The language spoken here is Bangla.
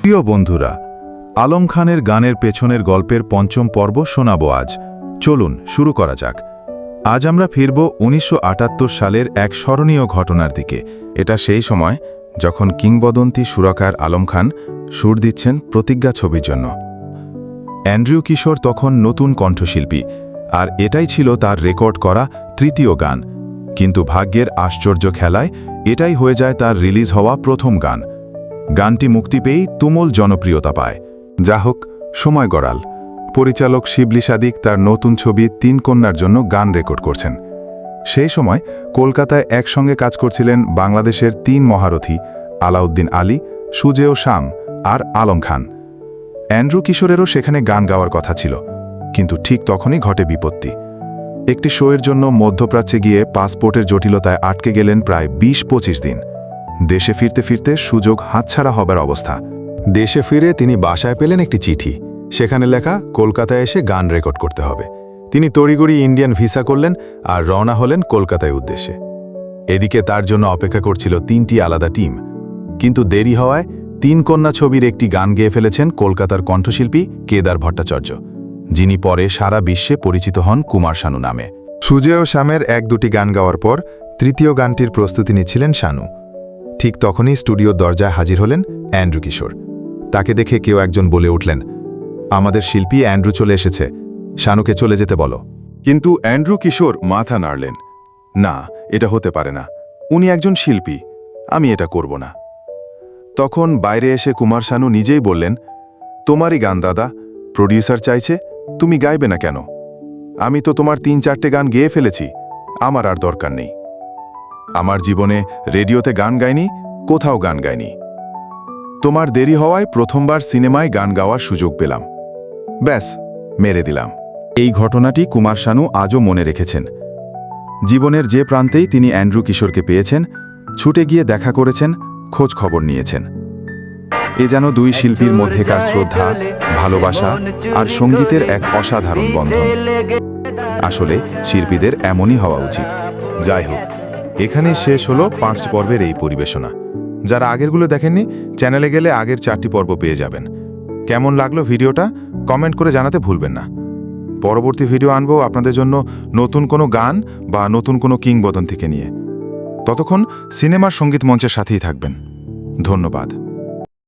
প্রিয় বন্ধুরা, আলম খানের গানের পেছনের গল্পের পঞ্চম পর্ব শোনাবো আজ। চলুন, শুরু করা যাক। আজ আমরা ফিরব উনিশশো আটাত্তর সালের এক স্মরণীয় ঘটনার দিকে। এটা সেই সময় যখন কিংবদন্তি সুরকার আলম খান সুর দিচ্ছেন প্রতিজ্ঞা ছবির জন্য। অ্যান্ড্রিউ কিশোর তখন নতুন কণ্ঠশিল্পী, আর এটাই ছিল তার রেকর্ড করা তৃতীয় গান। কিন্তু ভাগ্যের আশ্চর্য খেলায় এটাই হয়ে যায় তার রিলিজ হওয়া প্রথম গান। গানটি মুক্তি পেয়েই তুমুল জনপ্রিয়তা পায়। যা হোক, সময় গড়াল। পরিচালক শিবলি সাদিক তার নতুন ছবি তিন কন্যার জন্য গান রেকর্ড করছেন। সেই সময় কলকাতায় একসঙ্গে কাজ করছিলেন বাংলাদেশের তিন মহারথী, আলাউদ্দিন আলী, সুজেয় শাম আর আলম খান। অ্যান্ড্রু কিশোরেরও সেখানে গান গাওয়ার কথা ছিল, কিন্তু ঠিক তখনই ঘটে বিপত্তি। একটি শোয়ের জন্য মধ্যপ্রাচ্যে গিয়ে পাসপোর্টের জটিলতায় আটকে গেলেন প্রায় বিশ পঁচিশ দিন। দেশে ফিরতে ফিরতে সুযোগ হাতছাড়া হবার অবস্থা। দেশে ফিরে তিনি বাসায় পেলেন একটি চিঠি। সেখানে লেখা, কলকাতায় এসে গান রেকর্ড করতে হবে। তিনি তড়িগড়ি ইন্ডিয়ান ভিসা করলেন আর রওনা হলেন কলকাতায় উদ্দেশ্যে। এদিকে তার জন্য অপেক্ষা করছিল তিনটি আলাদা টিম। কিন্তু দেরি হওয়ায় তিন কন্যা ছবির একটি গান গেয়ে ফেলেছেন কলকাতার কণ্ঠশিল্পী কেদার ভট্টাচার্য। যিনি পরে সারা বিশ্বে পরিচিত হন কুমার শানু নামে। সুজয় ও শ্যামের এক দুটি গান গাওয়ার পর তৃতীয় গানটির প্রস্তুতি নিচ্ছিলেন শানু। ঠিক তখনই স্টুডিওর দরজায় হাজির হলেন অ্যান্ড্রু কিশোর। তাকে দেখে কেউ একজন বলে উঠলেন, আমাদের শিল্পী অ্যান্ড্রু চলে এসেছে। শানুকে চলে যেতে বলো। কিন্তু অ্যান্ড্রু কিশোর মাথা নাড়লেন, না, এটা হতে পারে না। উনি একজন শিল্পী, আমি এটা করব না। তখন বাইরে এসে কুমার শানু নিজেই বললেন, তোমারই গান দাদা, প্রডিউসার চাইছে তুমি গাইবে না কেন? আমি তো তোমার তিন চারটে গান গেয়ে ফেলেছি, আমার আর দরকার নেই। আমার জীবনে রেডিওতে গান গাইনি, কোথাও গান গাইনি। তোমার দেরি হওয়ায় প্রথমবার সিনেমায় গান গাওয়ার সুযোগ পেলাম। ব্যাস, মেরে দিলাম। এই ঘটনাটি কুমার শানু আজও মনে রেখেছেন। জীবনের যে প্রান্তেই তিনি অ্যান্ড্রু কিশোরকে পেয়েছেন, ছুটে গিয়ে দেখা করেছেন, খোঁজ খবর নিয়েছেন। এ যেন দুই শিল্পীর মধ্যেকার শ্রদ্ধা, ভালোবাসা আর সঙ্গীতের এক অসাধারণ বন্ধন। আসলে শিল্পীদের এমনই হওয়া উচিত। যাই হোক, এখানে শেষ হলো পাঁচ পর্বের এই পরিবেশনা। যারা আগেরগুলো দেখেননি, চ্যানেলে গেলে আগের চারটি পর্ব পেয়ে যাবেন। কেমন লাগল ভিডিওটা? কমেন্ট করে জানাতে ভুলবেন না। পরবর্তী ভিডিও আনব আপনাদের জন্য নতুন কোনো গান বা নতুন কোনো কিংবদন্তিকে নিয়ে। ততক্ষণ সিনেমার সংগীত মঞ্চের সাথেই থাকবেন। ধন্যবাদ।